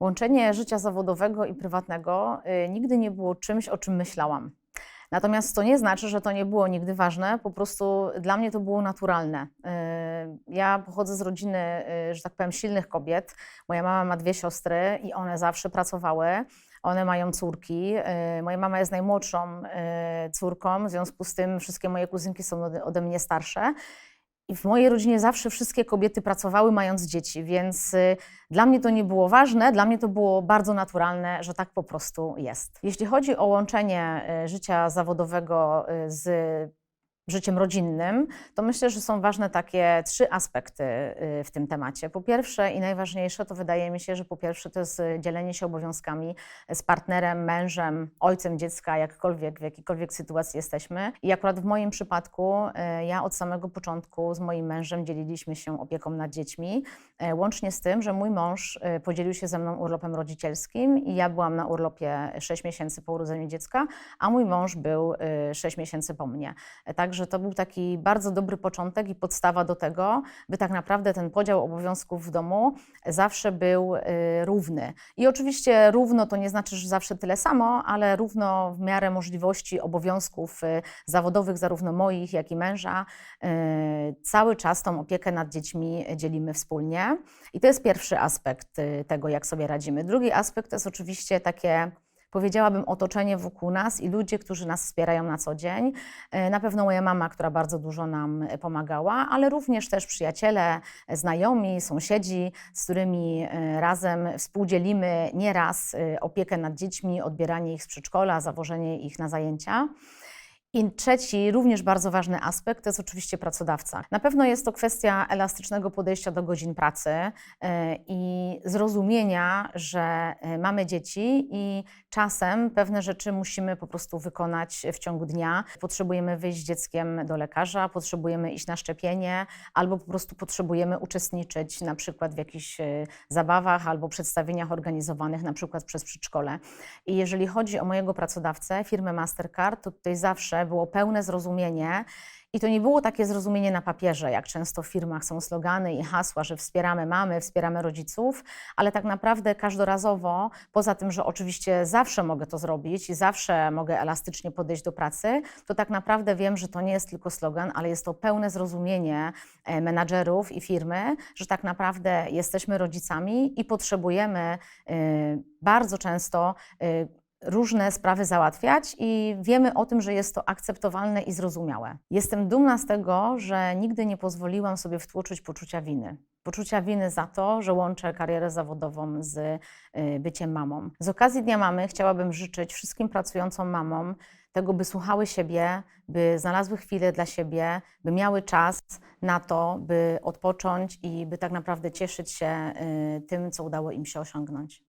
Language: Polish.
Łączenie życia zawodowego i prywatnego y, nigdy nie było czymś, o czym myślałam. Natomiast to nie znaczy, że to nie było nigdy ważne, po prostu dla mnie to było naturalne. Y, Ja pochodzę z rodziny, y, że tak powiem, silnych kobiet. Moja mama ma dwie siostry i one zawsze pracowały. One mają córki. Moja mama jest najmłodszą córką, w związku z tym wszystkie moje kuzynki są ode mnie starsze. I w mojej rodzinie zawsze wszystkie kobiety pracowały, mając dzieci, więc y, dla mnie to nie było ważne, dla mnie to było bardzo naturalne, że tak po prostu jest. Jeśli chodzi o łączenie y, życia zawodowego y, z życiem rodzinnym, to myślę, że są ważne takie trzy aspekty y, w tym temacie. Po pierwsze i najważniejsze, to wydaje mi się, że po pierwsze to jest y, dzielenie się obowiązkami z partnerem, mężem, ojcem dziecka, jakkolwiek, w jakiejkolwiek sytuacji jesteśmy. I akurat w moim przypadku y, ja od samego początku z moim mężem dzieliliśmy się opieką nad dziećmi, y, łącznie z tym, że mój mąż y, podzielił się ze mną urlopem rodzicielskim i ja byłam na urlopie 6 miesięcy po urodzeniu dziecka, a mój mąż był 6 miesięcy po mnie. Także to był taki bardzo dobry początek i podstawa do tego, by tak naprawdę ten podział obowiązków w domu zawsze był y, równy. I oczywiście równo to nie znaczy, że zawsze tyle samo, ale równo w miarę możliwości obowiązków y, zawodowych, zarówno moich, jak i męża, y, cały czas tą opiekę nad dziećmi dzielimy wspólnie. I to jest pierwszy aspekt tego, jak sobie radzimy. Drugi aspekt to jest oczywiście takie powiedziałabym, otoczenie wokół nas i ludzie, którzy nas wspierają na co dzień. E, Na pewno moja mama, która bardzo dużo nam e, pomagała, ale również też przyjaciele, znajomi, sąsiedzi, z którymi e, razem współdzielimy nieraz opiekę nad dziećmi, odbieranie ich z przedszkola, zawożenie ich na zajęcia. I trzeci, również bardzo ważny aspekt, to jest oczywiście pracodawca. Na pewno jest to kwestia elastycznego podejścia do godzin pracy e, i zrozumienia, że e, mamy dzieci i czasem pewne rzeczy musimy po prostu wykonać w ciągu dnia. Potrzebujemy wyjść z dzieckiem do lekarza, potrzebujemy iść na szczepienie, albo po prostu potrzebujemy uczestniczyć na przykład w jakichś e, zabawach albo przedstawieniach organizowanych na przykład przez przedszkole. I jeżeli chodzi o mojego pracodawcę, firmę Mastercard, to tutaj zawsze było pełne zrozumienie. I to nie było takie zrozumienie na papierze, jak często w firmach są slogany i hasła, że wspieramy mamy, wspieramy rodziców, ale tak naprawdę każdorazowo, poza tym, że oczywiście zawsze mogę to zrobić i zawsze mogę elastycznie podejść do pracy, to tak naprawdę wiem, że to nie jest tylko slogan, ale jest to pełne zrozumienie e, menadżerów i firmy, że tak naprawdę jesteśmy rodzicami i potrzebujemy e, bardzo często e, różne sprawy załatwiać i wiemy o tym, że jest to akceptowalne i zrozumiałe. Jestem dumna z tego, że nigdy nie pozwoliłam sobie wtłoczyć poczucia winy. Poczucia winy za to, że łączę karierę zawodową z y, byciem mamą. Z okazji Dnia Mamy chciałabym życzyć wszystkim pracującym mamom tego, by słuchały siebie, by znalazły chwilę dla siebie, by miały czas na to, by odpocząć i by tak naprawdę cieszyć się y, tym, co udało im się osiągnąć.